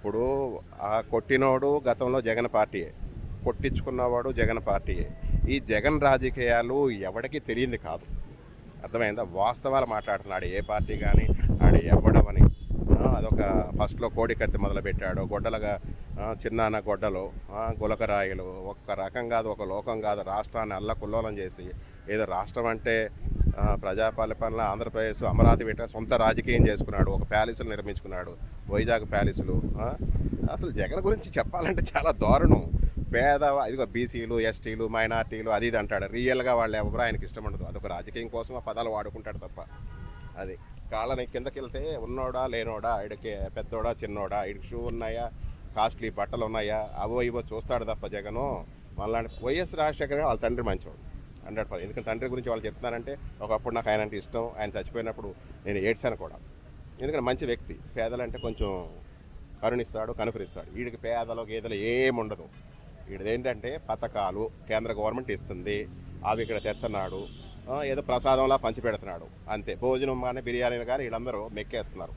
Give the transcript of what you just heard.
ఇప్పుడు ఆ కొట్టినోడు గతంలో జగన్ పార్టీయే. కొట్టించుకున్నవాడు జగన్ పార్టీయే. ఈ జగన్ రాజకీయాలు ఎవడికి తెలియంది కాదు. అర్థమైందా? వాస్తవాలు మాట్లాడుతున్నాడు ఏ పార్టీ కానీ ఆడు ఎవడమని అదొక ఫస్ట్లో కోడికత్తి మొదలుపెట్టాడు. గొడ్డలుగా చిన్నాన్న గొడ్డలు గులకరాయలు గులకరాయిలు ఒక్క రకం కాదు ఒక లోకం కాదు రాష్ట్రాన్ని అల్లకుల్లోలం చేసి ఏదో రాష్ట్రం అంటే ప్రజాపాలన ఆంధ్రప్రదేశ్ అమరావతి పెట్ట సొంత రాజకీయం చేసుకున్నాడు. ఒక ప్యాలెస్లు నిర్మించుకున్నాడు. వైజాగ్ ప్యాలెస్లు అసలు జగన్ గురించి చెప్పాలంటే చాలా దారుణం. పేద ఇదిగో బీసీలు ఎస్టీలు మైనార్టీలు అది ఇది అంటాడు. రియల్గా వాళ్ళు ఎవరు ఆయనకి ఇష్టం ఉండదు. అదొక రాజకీయం కోసం ఆ పదాలు వాడుకుంటాడు తప్ప. అది కాళ్ళని కిందకి వెళ్తే ఉన్నోడా లేనోడా ఇడికి పెద్దోడా చిన్నోడా ఇడికి షూ ఉన్నాయా కాస్ట్లీ బట్టలు ఉన్నాయా అవో ఇవో చూస్తాడు తప్ప జగను. మళ్ళీ వైఎస్ రాజశేఖర వాళ్ళ తండ్రి మంచివాడు హండ్రెడ్ పర్సెంట్. ఎందుకంటే తండ్రి గురించి వాళ్ళు చెప్తున్నారంటే ఒకప్పుడు నాకు ఆయన అంటే ఇష్టం ఆయన చచ్చిపోయినప్పుడు నేను ఏడ్చాను కూడా. ఎందుకంటే మంచి వ్యక్తి. పేదలంటే కొంచెం కరుణిస్తాడు కనుకరిస్తాడు. వీడికి పేదలు గేదెలు ఏముండదు వీడిది ఏంటంటే పథకాలు కేంద్ర గవర్నమెంట్ ఇస్తుంది. అవి ఇక్కడ తెస్తున్నాడు ఏదో ప్రసాదంలా పంచిపెడుతున్నాడు. అంతే. భోజనం కానీ బిర్యానీలు కానీ వీళ్ళందరూ మెక్కేస్తున్నారు.